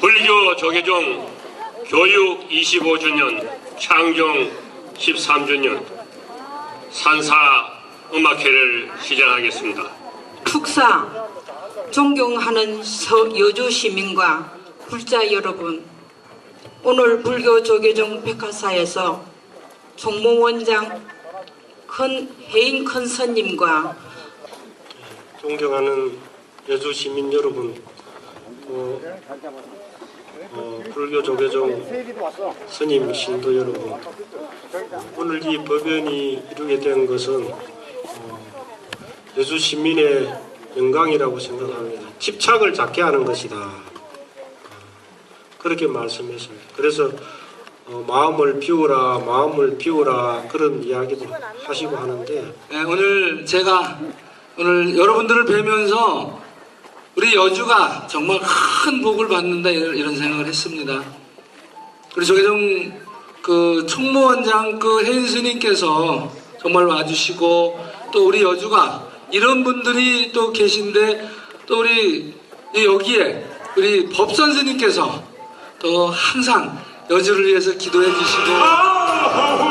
불교 조계종 교육 25주년 창종 13주년 산사 음악회를 시작하겠습니다. 축사 존경하는 서여주 시민과 불자 여러분 오늘 불교 조계종 백화사에서 총무원장 큰 해인 큰 스님과 존경하는 여주 시민 여러분, 또 어, 불교 조계종 스님 신도 여러분, 오늘 이 법연이 이루게 된 것은 어, 여주 시민의 영광이라고 생각합니다. 집착을 작게 하는 것이다. 어, 그렇게 말씀했습니다. 그래서 어, 마음을 비우라, 마음을 비우라 그런 이야기도 하시고 하는데 네, 오늘 제가 오늘 여러분들을 뵈면서 우리 여주가 정말 큰 복을 받는다 이런, 생각을 했습니다. 그리고 조계종 그 총무원장 그 혜인 스님께서 정말 와주시고 또 우리 여주가 이런 분들이 또 계신데 또 우리 이 여기에 우리 법선 스님께서 또 항상 여주를 위해서 기도해 주시고